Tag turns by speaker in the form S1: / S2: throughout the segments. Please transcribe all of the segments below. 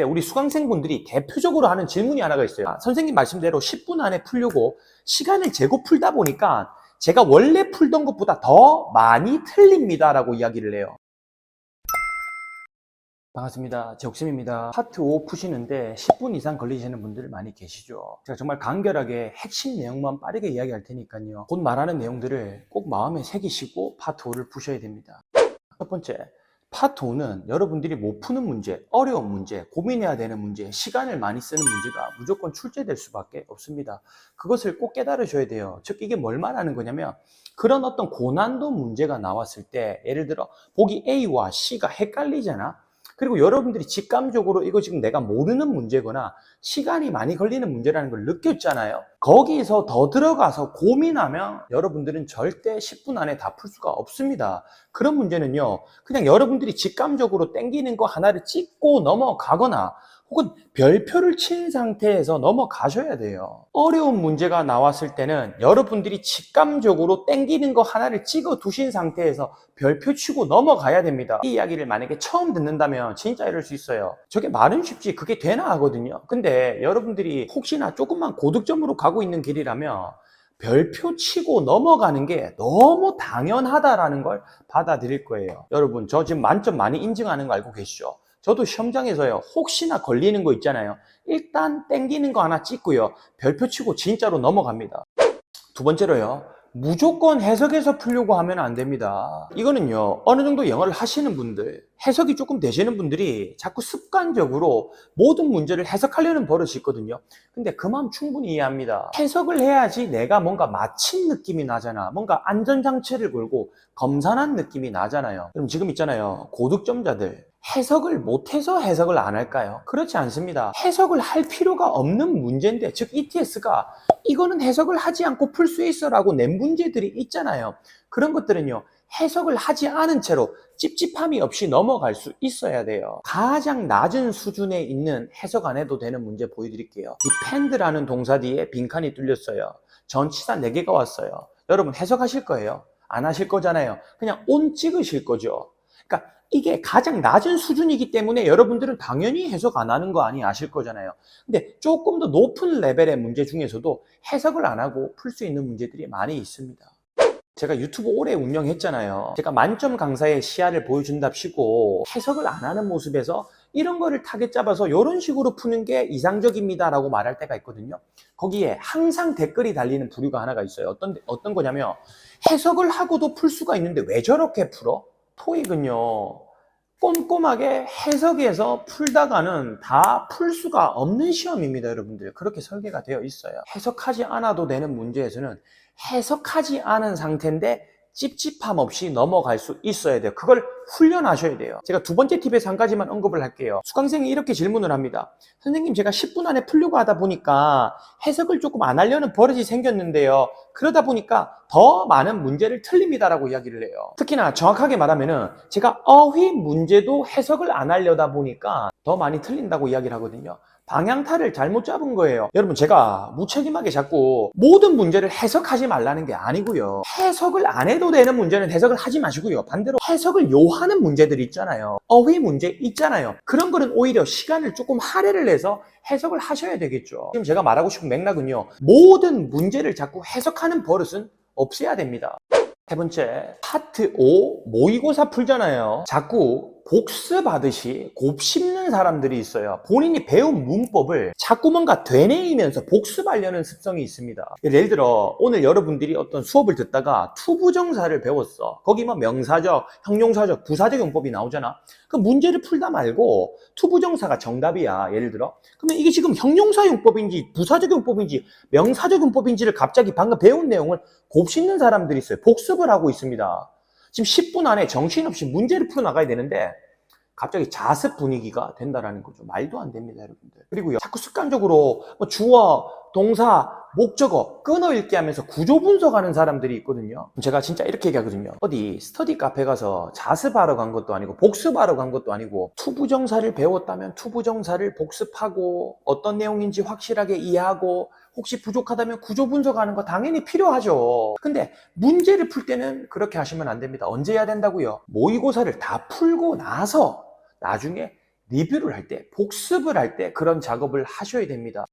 S1: 때 우리 수강생분들이 대표적으로 하는 질문이 하나가 있어요. 아, 선생님 말씀대로 10분 안에 풀려고 시간을 재고 풀다 보니까 제가 원래 풀던 것보다 더 많이 틀립니다라고 이야기를 해요. 반갑습니다. 제옥심입니다. 파트 5 푸시는데 10분 이상 걸리시는 분들 많이 계시죠. 제가 정말 간결하게 핵심 내용만 빠르게 이야기할 테니까요. 곧 말하는 내용들을 꼭 마음에 새기시고 파트 5를 푸셔야 됩니다. 첫 번째, 파트 5는 여러분들이 못 푸는 문제, 어려운 문제, 고민해야 되는 문제, 시간을 많이 쓰는 문제가 무조건 출제될 수밖에 없습니다. 그것을 꼭 깨달으셔야 돼요. 즉, 이게 뭘 말하는 거냐면, 그런 어떤 고난도 문제가 나왔을 때, 예를 들어, 보기 A와 C가 헷갈리잖아? 그리고 여러분들이 직감적으로 이거 지금 내가 모르는 문제거나 시간이 많이 걸리는 문제라는 걸 느꼈잖아요. 거기서 더 들어가서 고민하면 여러분들은 절대 10분 안에 다 풀 수가 없습니다. 그런 문제는요, 그냥 여러분들이 직감적으로 땡기는 거 하나를 찍고 넘어가거나 혹은 별표를 친 상태에서 넘어가셔야 돼요. 어려운 문제가 나왔을 때는 여러분들이 직감적으로 땡기는 거 하나를 찍어 두신 상태에서 별표 치고 넘어가야 됩니다. 이 이야기를 만약에 처음 듣는다면 진짜 이럴 수 있어요. 저게 말은 쉽지 그게 되나 하거든요. 근데 여러분들이 혹시나 조금만 고득점으로 가고 있는 길이라면 별표 치고 넘어가는 게 너무 당연하다라는 걸 받아들일 거예요. 여러분, 저 지금 만점 많이 인증하는 거 알고 계시죠? 저도 시험장에서요, 혹시나 걸리는 거 있잖아요. 일단 땡기는 거 하나 찍고요. 별표 치고 진짜로 넘어갑니다. 두 번째로요. 무조건 해석해서 풀려고 하면 안 됩니다. 이거는요, 어느 정도 영어를 하시는 분들, 해석이 조금 되시는 분들이 자꾸 습관적으로 모든 문제를 해석하려는 버릇이 있거든요. 근데 그 마음 충분히 이해합니다. 해석을 해야지 내가 뭔가 마친 느낌이 나잖아. 뭔가 안전장치를 걸고 검산한 느낌이 나잖아요. 그럼 지금 있잖아요. 고득점자들. 해석을 못해서 해석을 안 할까요? 그렇지 않습니다. 해석을 할 필요가 없는 문제인데, 즉 ETS가 이거는 해석을 하지 않고 풀 수 있어라고 낸 문제들이 있잖아요. 그런 것들은요. 해석을 하지 않은 채로 찝찝함이 없이 넘어갈 수 있어야 돼요. 가장 낮은 수준에 있는 해석 안 해도 되는 문제 보여드릴게요. 이 펜드라는 동사 뒤에 빈칸이 뚫렸어요. 전치사 4개가 왔어요. 여러분 해석하실 거예요? 안 하실 거잖아요. 그냥 온 찍으실 거죠. 그러니까 이게 가장 낮은 수준이기 때문에 여러분들은 당연히 해석 안 하는 거 아니 아실 거잖아요. 근데 조금 더 높은 레벨의 문제 중에서도 해석을 안 하고 풀 수 있는 문제들이 많이 있습니다. 제가 유튜브 오래 운영했잖아요. 제가 만점 강사의 시야를 보여준답시고 해석을 안 하는 모습에서 이런 거를 타겟 잡아서 이런 식으로 푸는 게 이상적입니다 라고 말할 때가 있거든요. 거기에 항상 댓글이 달리는 부류가 하나가 있어요. 어떤, 어떤 거냐면 해석을 하고도 풀 수가 있는데 왜 저렇게 풀어? 토익은요. 꼼꼼하게 해석해서 풀다가는 다 풀 수가 없는 시험입니다, 여러분들. 그렇게 설계가 되어 있어요. 해석하지 않아도 되는 문제에서는 해석하지 않은 상태인데 찝찝함 없이 넘어갈 수 있어야 돼요. 그걸 훈련하셔야 돼요. 제가 두 번째 팁에서 한 가지만 언급을 할게요. 수강생이 이렇게 질문을 합니다. 선생님, 제가 10분 안에 풀려고 하다 보니까 해석을 조금 안 하려는 버릇이 생겼는데요. 그러다 보니까 더 많은 문제를 틀립니다라고 이야기를 해요. 특히나 정확하게 말하면은 제가 어휘 문제도 해석을 안 하려다 보니까 더 많이 틀린다고 이야기를 하거든요. 방향타를 잘못 잡은 거예요. 여러분, 제가 무책임하게 자꾸 모든 문제를 해석하지 말라는 게 아니고요. 해석을 안 해도 되는 문제는 해석을 하지 마시고요. 반대로 해석을 요하는 문제들이 있잖아요. 어휘 문제 있잖아요. 그런 거는 오히려 시간을 조금 할애를 해서 해석을 하셔야 되겠죠. 지금 제가 말하고 싶은 맥락은요. 모든 문제를 자꾸 해석하는 버릇은 없애야 됩니다. 세 번째, 파트 5 모의고사 풀잖아요. 자꾸 복습하듯이 곱씹는 사람들이 있어요. 본인이 배운 문법을 자꾸 뭔가 되뇌이면서 복습하려는 습성이 있습니다. 예를 들어 오늘 여러분들이 어떤 수업을 듣다가 투부정사를 배웠어. 거기 뭐 명사적, 형용사적, 부사적 용법이 나오잖아. 그 문제를 풀다 말고 투부정사가 정답이야. 예를 들어. 그러면 이게 지금 형용사 용법인지 부사적 용법인지 명사적 용법인지를 갑자기 방금 배운 내용을 곱씹는 사람들이 있어요. 복습을 하고 있습니다. 지금 10분 안에 정신없이 문제를 풀어나가야 되는데 갑자기 자습 분위기가 된다라는 거죠. 말도 안 됩니다, 여러분들. 그리고요, 자꾸 습관적으로 뭐 주어, 동사, 목적어 끊어 읽기 하면서 구조 분석하는 사람들이 있거든요. 제가 진짜 이렇게 얘기하거든요. 어디 스터디 카페 가서 자습하러 간 것도 아니고 복습하러 간 것도 아니고 투부정사를 배웠다면 투부정사를 복습하고 어떤 내용인지 확실하게 이해하고 혹시 부족하다면 구조 분석하는 거 당연히 필요하죠. 근데 문제를 풀 때는 그렇게 하시면 안 됩니다. 언제 해야 된다고요? 모의고사를 다 풀고 나서 나중에 리뷰를 할 때, 복습을 할 때 그런 작업을 하셔야 됩니다.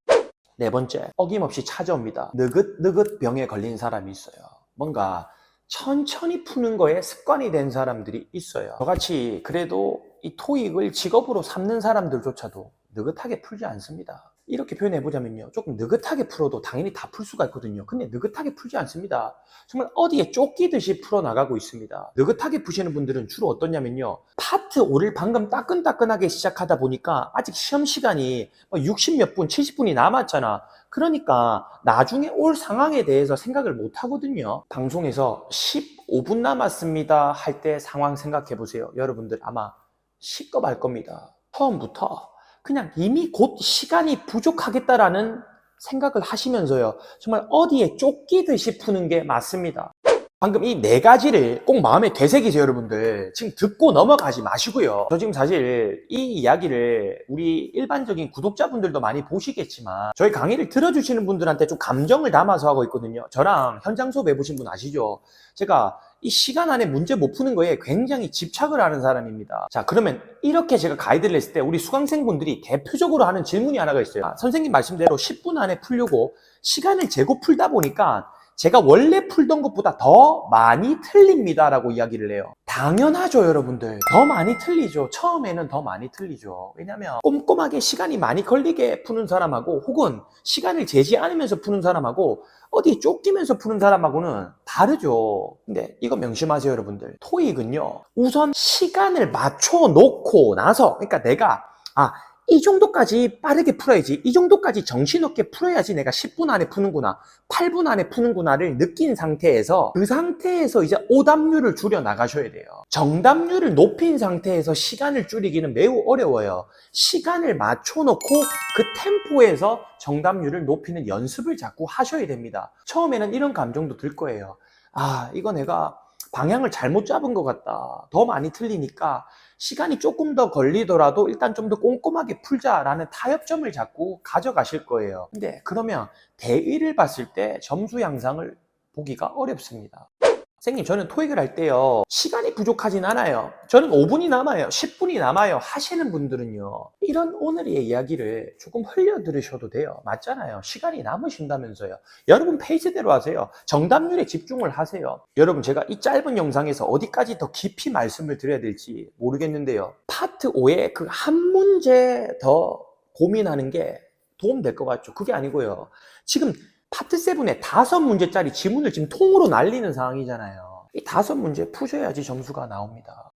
S1: 네 번째, 어김없이 찾아옵니다. 느긋느긋 병에 걸린 사람이 있어요. 뭔가 천천히 푸는 거에 습관이 된 사람들이 있어요. 저같이 그래도 이 토익을 직업으로 삼는 사람들조차도 느긋하게 풀지 않습니다. 이렇게 표현해 보자면요. 조금 느긋하게 풀어도 당연히 다 풀 수가 있거든요. 근데 느긋하게 풀지 않습니다. 정말 어디에 쫓기듯이 풀어나가고 있습니다. 느긋하게 푸시는 분들은 주로 어떠냐면요. 파트 5를 방금 따끈따끈하게 시작하다 보니까 아직 시험 시간이 60 몇 분, 70분이 남았잖아. 그러니까 나중에 올 상황에 대해서 생각을 못 하거든요. 방송에서 15분 남았습니다 할 때 상황 생각해 보세요. 여러분들 아마 시겁할 겁니다. 처음부터 그냥 이미 곧 시간이 부족하겠다라는 생각을 하시면서요. 정말 어디에 쫓기듯이 푸는 게 맞습니다. 방금 이 네 가지를 꼭 마음에 되새기세요, 여러분들. 지금 듣고 넘어가지 마시고요. 저 지금 사실 이 이야기를 우리 일반적인 구독자분들도 많이 보시겠지만 저희 강의를 들어주시는 분들한테 좀 감정을 담아서 하고 있거든요. 저랑 현장 수업 해보신 분 아시죠? 제가 이 시간 안에 문제 못 푸는 거에 굉장히 집착을 하는 사람입니다. 자, 그러면 이렇게 제가 가이드를 했을 때 우리 수강생분들이 대표적으로 하는 질문이 하나가 있어요. 아, 선생님 말씀대로 10분 안에 풀려고 시간을 재고 풀다 보니까 제가 원래 풀던 것보다 더 많이 틀립니다 라고 이야기를 해요. 당연하죠, 여러분들. 더 많이 틀리죠. 처음에는 더 많이 틀리죠. 왜냐면 꼼꼼하게 시간이 많이 걸리게 푸는 사람하고 혹은 시간을 재지 않으면서 푸는 사람하고 어디 쫓기면서 푸는 사람하고는 다르죠. 근데 이거 명심하세요, 여러분들. 토익은요. 우선 시간을 맞춰 놓고 나서 그러니까 내가 아, 이 정도까지 빠르게 풀어야지. 이 정도까지 정신없게 풀어야지 내가 10분 안에 푸는구나. 8분 안에 푸는구나를 느낀 상태에서 그 상태에서 이제 오답률을 줄여 나가셔야 돼요. 정답률을 높인 상태에서 시간을 줄이기는 매우 어려워요. 시간을 맞춰놓고 그 템포에서 정답률을 높이는 연습을 자꾸 하셔야 됩니다. 처음에는 이런 감정도 들 거예요. 아, 이거 내가 방향을 잘못 잡은 것 같다. 더 많이 틀리니까 시간이 조금 더 걸리더라도 일단 좀 더 꼼꼼하게 풀자라는 타협점을 자꾸 가져가실 거예요. 근데 그러면 대의를 봤을 때 점수 양상을 보기가 어렵습니다. 선생님, 저는 토익을 할 때요, 시간이 부족하진 않아요. 저는 5분이 남아요. 10분이 남아요. 하시는 분들은요, 이런 오늘의 이야기를 조금 흘려 들으셔도 돼요. 맞잖아요. 시간이 남으신다면서요. 여러분 페이지대로 하세요. 정답률에 집중을 하세요. 여러분, 제가 이 짧은 영상에서 어디까지 더 깊이 말씀을 드려야 될지 모르겠는데요. 파트 5의 그 한 문제 더 고민하는 게 도움 될 것 같죠? 그게 아니고요. 지금 파트 7에 다섯 문제짜리 지문을 지금 통으로 날리는 상황이잖아요. 이 다섯 문제 푸셔야지 점수가 나옵니다.